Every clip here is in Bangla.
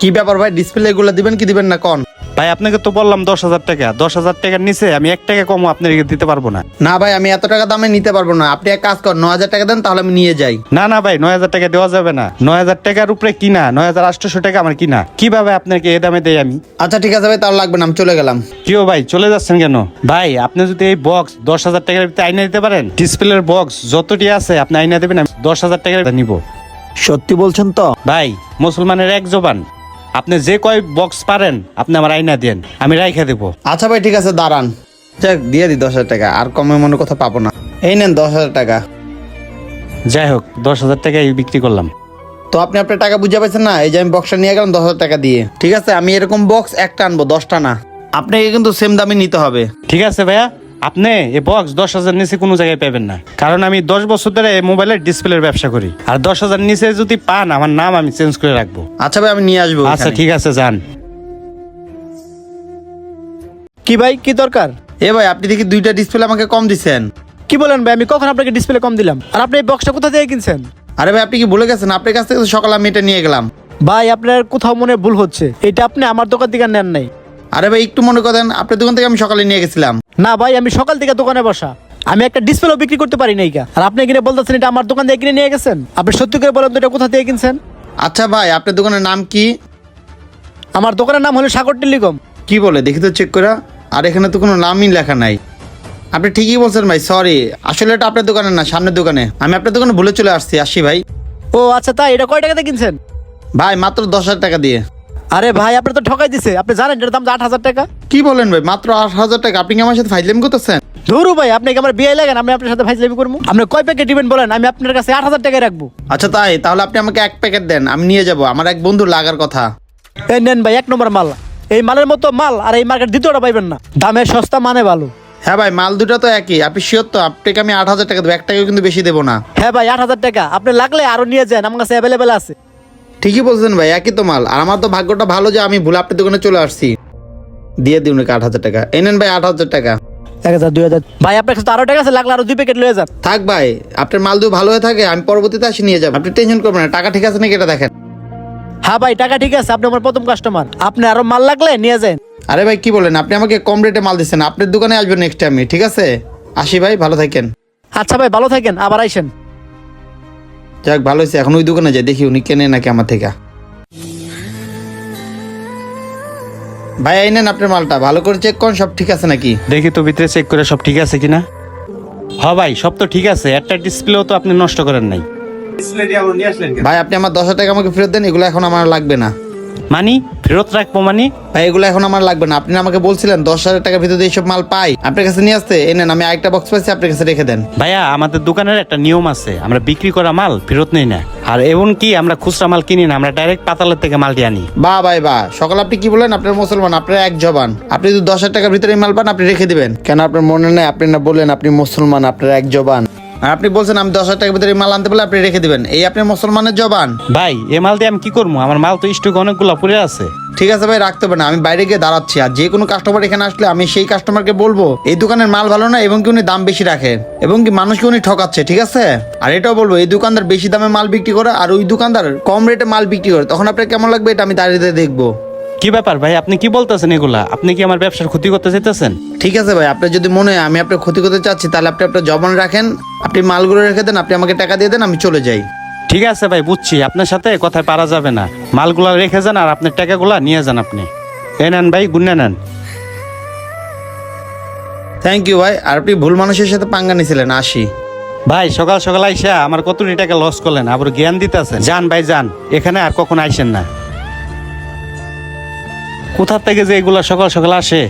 কি ব্যাপার ভাই? ডিসপ্লে এগুলো দিবেন কি দিবেন না? কন। ভাই আপনাকে তো বললাম দশ হাজার টাকা। দশ হাজার টাকার নিচে আমি এক টাকা কমও আপনাকে দিতে পারব না। না ভাই আমি এত টাকা দামে নিতে পারব না। আপনি এক কাজ করেন ন হাজার টাকা দেন তাহলে আমি নিয়ে যাই। না না ভাই নয় হাজার টাকা দেওয়া যাবে না। নয় হাজার টাকার উপরে কিনা নয় হাজার আটশোশো টাকা আমার কিনা কীভাবে আপনাকে এ দামে দেই আমি? আচ্ছা ঠিক আছে ভাই তাহলে লাগবে না আমি চলে গেলাম। কিও ভাই চলে যাচ্ছেন কেন? ভাই আপনি যদি এই বক্স দশ হাজার টাকার ভিতরে আইনা দিতে পারেন ডিসপ্লের বক্স যতটি আছে আপনি আইনা দেবেন আমি দশ হাজার টাকার নিব। সত্যি বলছেন তো? ভাই মুসলমানের এক জবান। আপনি যে কয় বক্স পারেন আপনি আমার আইনা দেন আমি রাইখা দেবো। আচ্ছা ভাই ঠিক আছে দাঁড়ান। যাক দিয়ে দিই দশ হাজার টাকা আর কমে মনে কথা পাবো না। এই নেন দশ হাজার টাকা। যাই হোক দশ হাজার টাকায় বিক্রি করলাম। তো আপনি আপনার টাকা বুঝে পাইছেন না? এই যে আমি বক্সটা নিয়ে গেলাম দশ হাজার টাকা দিয়ে। ঠিক আছে আমি এরকম বক্স একটা আনব দশটা না। আপনাকে কিন্তু সেম দামে নিতে হবে। ঠিক আছে ভাইয়া। আপনি এই বক্স দশ হাজার নিচে কোনো জায়গায় পাবেন না। কারণ আমি দশ বছর ধরে এই মোবাইলের ডিসপ্লের ব্যবসা করি। আর দশ হাজার নিচে যদি পান আমার নাম আমি চেঞ্জ করে রাখব। আচ্ছা ভাই আমি নিয়ে আসব আচ্ছা ঠিক আছে যান। কি ভাই কি দরকার? এ ভাই আপনি দেখি দুইটা ডিসপ্লে আমাকে কম দিচ্ছেন কি বলেন ভাই আমি কখন আপনাকে ডিসপ্লে কম দিলাম? আর আপনি এই বক্সটা কোথা থেকে কিনছেন? আরে ভাই আপনি কি ভুলে গেছেন? আপনার কাছ থেকে তো সকালে আমি এটা নিয়ে গেলাম। ভাই আপনার কোথাও মনে ভুল হচ্ছে। এটা আপনি আমার দোকান থেকে নেন নাই। আরে ভাই একটু মনে করেন আপনার দোকান থেকে আমি সকালে নিয়ে গেছিলাম। না ভাই আমি সকাল থেকে দোকানে বসা। আমি একটা ডিসপ্লেও বিক্রি করতে পারি নাই। আর আপনি কিনে বলতেছেন এটা আমার দোকান থেকে কিনে নিয়ে গেছেন? আপনি সত্যি করে বলেন তো এটা কোথা থেকে কিনছেন? আচ্ছা ভাই আপনার দোকানের নাম কি? আমার দোকানের নাম হলো সাগর টেলিকম। কি বলে? দেখি তো চেক করা। আর এখানে তো কোনো নামই লেখা নাই। আপনি ঠিকই বলছেন ভাই সরি আসলে এটা আপনার দোকানে না সামনের দোকানে। আমি আপনার দোকানে ভুলে চলে আসছি আসি ভাই। ও আচ্ছা তাই? এটা কয় টাকাতে কিনছেন? ভাই মাত্র দশ হাজার টাকা দিয়ে। আরে ভাই আপনি তো ঠকাই দিছে। আপনি জানেন এটার দাম আট হাজার টাকা? কি বলেন ভাই মাত্র আট হাজার টাকা। আপনি কি আমার সাথে ফাইজলামি করতেছেন? ধরু ভাই আপনি কি আমার বিয়ে লাগেন আমি আপনার সাথে ভাইজলামি করব? আপনি কয় প্যাকেট দিবেন বলেন? আমি আপনার কাছে আট হাজার টাকায় রাখব। আচ্ছা তাই। তাহলে আপনি আমাকে এক প্যাকেট দেন আমি নিয়ে যাব। আমার এক বন্ধু লাগার কথা। এই নেন ভাই এক নম্বর মাল। এই মালের মতো মাল আর এই মার্কেট দ্বিতীয়টা পাইবেন না। দামের সস্তা মানে ভালো। হ্যাঁ ভাই মাল দুটো তো একই। আপনি শিওর তো? আপনাকে আমি আট হাজার টাকা দেবো। এক টাকাও কিন্তু বেশি দেবো না। হ্যাঁ ভাই আট হাজার টাকা। আপনি লাগলে আরও নিয়ে যান আমার কাছে অ্যাভেলেবেল আছে। ঠিকই বলছেন ভাই একই তো মাল। আর আমার তো ভাগ্যটা ভালো যে আমি ভুল আপনার দোকানে চলে আসছি। দিয়ে দিন আট হাজার টাকা? এই নেন ভাই আট হাজার টাকা। এক হাজার দুই হাজার। ভাই আপনার কাছে আরও টাকা আছে লাগলে আরও দুই প্যাকেট লয়ে যান। থাক ভাই আপনার মাল দু ভালো হয়ে থাকে আমি পরবর্তীতে আসি নিয়ে যাব। আপনি টেনশন করবেন না টাকা ঠিক আছে নাকি এটা দেখেন। হ্যাঁ ভাই টাকা ঠিক আছে আপনি আমার প্রথম কাস্টমার আপনি আরও মাল লাগলে নিয়ে যান। আরে ভাই কি বলেন আপনি আমাকে কম রেটে মাল দিচ্ছেন আপনার দোকানে আসবেন নেক্সট টাইমে ঠিক আছে? আসি ভাই ভালো থাকেন। আচ্ছা ভাই ভালো থাকেন আবার আইসেন। যাক ভালো হয়েছে। এখন ওই দোকানে যাই দেখি উনি কেনে নাকি আমার থেকে। ভাই এই নেন আপনার মালটা। ভালো করে চেক করুন সব ঠিক আছে নাকি? দেখি তো ভিতরে চেক করে সব ঠিক আছে কিনা। হ ভাই সব তো ঠিক আছে। একটা ডিসপ্লেও তো আপনি নষ্ট করেন নাই। ভাই আপনি আমার দশ হাজার টাকা আমাকে ফেরত দেন এগুলো এখন আমার লাগবে না। মানি? ফেরত রাখব মানি? ভাই এগুলো এখন আমার লাগবে না। আপনি আমাকে বলছিলেন দশ হাজার টাকার ভিতরে এইসব মাল পাই। আপনার কাছে নিয়ে আসতে? এই নেন আমি আরেকটা বক্স পাইছি আপনার কাছে রেখে দেন। ভাইয়া আমাদের দোকানের একটা নিয়ম আছে। আমরা বিক্রি করা মাল ফেরত নেই না। আর এমন কি আমরা খুচরা মাল কিনি না আমরা ডাইরেক্ট পাতালের থেকে মালটি আনি। বা ভাই বা। সকাল আপনি কি বলেন? আপনার মুসলমান আপনার এক জবান। আপনি যদি দশ হাজার টাকার ভিতরে মাল পান আপনি রেখে দিবেন। কেন আপনার মনে নেই? আপনি না বললেন আপনি মুসলমান আপনার এক জবান। আর আপনি বলছেন আমি দশ হাজার টাকার ভিতরে মাল আনতে পারলে আপনি রেখে দিবেন। এই আপনি মুসলমানের জবান। ভাই এ মাল দিয়ে আমি কি করব? আমার মাল তো স্টক অনেকগুলো পড়ে আছে। ঠিক আছে ভাই রাখতে পারেন আমি বাইরে গিয়ে দাঁড়াচ্ছি। আর যে কোনো কাস্টমার এখানে আসলে আমি সেই কাস্টমারকে বলব এই দোকানের মাল ভালো না এবং কি উনি দাম বেশি রাখে এবং কি মানুষকে উনি ঠকাচ্ছে ঠিক আছে? আর এটাও বলব এই দোকানদার বেশি দামে মাল বিক্রি করে আর ওই দোকানদার কম রেটে মাল বিক্রি করে। তখন আপনার কেমন লাগবে এটা আমি দাঁড়িয়ে দাঁড়িয়ে দেখব। কি ব্যাপার ভাই? আপনি কি বলতেছেন এগুলা? আপনি কি আমার ব্যবসার ক্ষতি করতে চাইতেছেন? ঠিক আছে ভাই আপনার যদি মনে হয় আমি আপনার ক্ষতি করতে চাচ্ছি তাহলে আপনি আপনার জবান রাখেন আপনি মালগুলো রেখে দেন আপনি আমাকে টাকা দিয়ে দেন আমি চলে যাই। ঠিক আছে ভাই বুঝছি। আপনার সাথে কথায় পারা যাবে না। মালগুলা রেখে যান আর আপনার টাকাগুলা নিয়ে যান আপনি। এ নেন ভাই গুন্না নেন। থ্যাংক ইউ ভাই আর আপনি ভুল মানুষের সাথে পাঙ্গা নিয়েছিলেন আসি। ভাই সকাল সকাল আইসা আমার কতটি টাকা লস করলেন? আবার জ্ঞান দিতেছেন। যান ভাই যান। এখানে আর কখন আইসেন না। কোথা থেকে যে এগুলা সকাল সকাল আসে?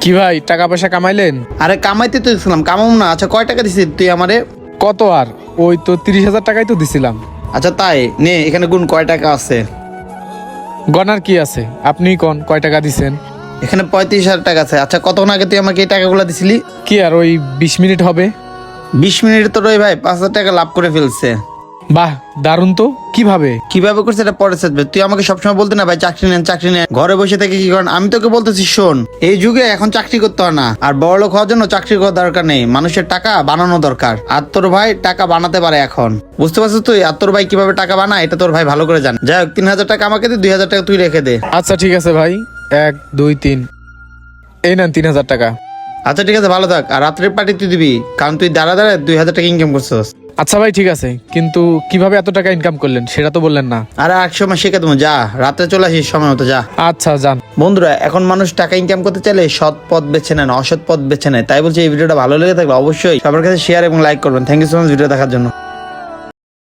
কি ভাই টাকা পয়সা কামাইলেন? আরে কামাইতে তো দিছিলাম কামাম না। আচ্ছা কয় টাকা দিছিস তুই আমারে? কত আর? ওই তো তিরিশ হাজার টাকাই তো দিছিলাম। আচ্ছা তাই? নে এখানে গুণ কয় টাকা আছে? গনার কি আছে? আপনি কোন কয় টাকা দিছেন? এখানে পঁয়ত্রিশ হাজার টাকা আছে। আচ্ছা কতক্ষণ আগে তুই আমাকে এই টাকাগুলো দিছিলি? কি আর ওই বিশ মিনিট হবে? বিশ মিনিট তো রই ভাই পাঁচ হাজার টাকা লাভ করে ফেলছে। বাহ দারুণ তো। কীভাবে? কীভাবে করছে এটা পরে থাকবে তুই আমাকে সবসময় বলতে না ভাই চাকরি নেন চাকরি নেন। ঘরে বসে থেকে কি করেন? আমি তোকে বলতেছি শোন এই যুগে এখন চাকরি করতে হয় না। আর বড় লোক হওয়ার জন্য চাকরি করার দরকার নেই। মানুষের টাকা বানানো দরকার। আর তোর ভাই টাকা বানাতে পারে এখন। বুঝতে পারছিস তুই? আর তোর ভাই কীভাবে টাকা বানায় এটা তোর ভাই ভালো করে জানে। যাই হোক তিন হাজার টাকা আমাকে দে দুই হাজার টাকা তুই রেখে দে। আচ্ছা ঠিক আছে ভাই। এক দুই তিন। এই নেন তিন হাজার টাকা। আচ্ছা ঠিক আছে ভালো থাক। আর রাত্রের পার্টি তুই দিবি। কারণ তুই দাঁড়া দাঁড়ায় দুই হাজার টাকা ইনকাম করছিস। আচ্ছা ভাই ঠিক আছে। কিন্তু কীভাবে এত টাকা ইনকাম করলেন? সেটা তো বললেন না। আরে এক সময় শিখে তুমি যা। রাতে চলে আসিস সময় মতো যা। আচ্ছা যান। বন্ধুরা এখন মানুষ টাকা ইনকাম করতে চাইলে সৎ পথ বেছে নেন অসৎ পথ বেছে নেয়। তাই বলছি এই ভিডিওটা ভালো লেগে থাকলে অবশ্যই সবার কাছে শেয়ার এবং লাইক করবেন। Thank you so much video দেখার জন্য।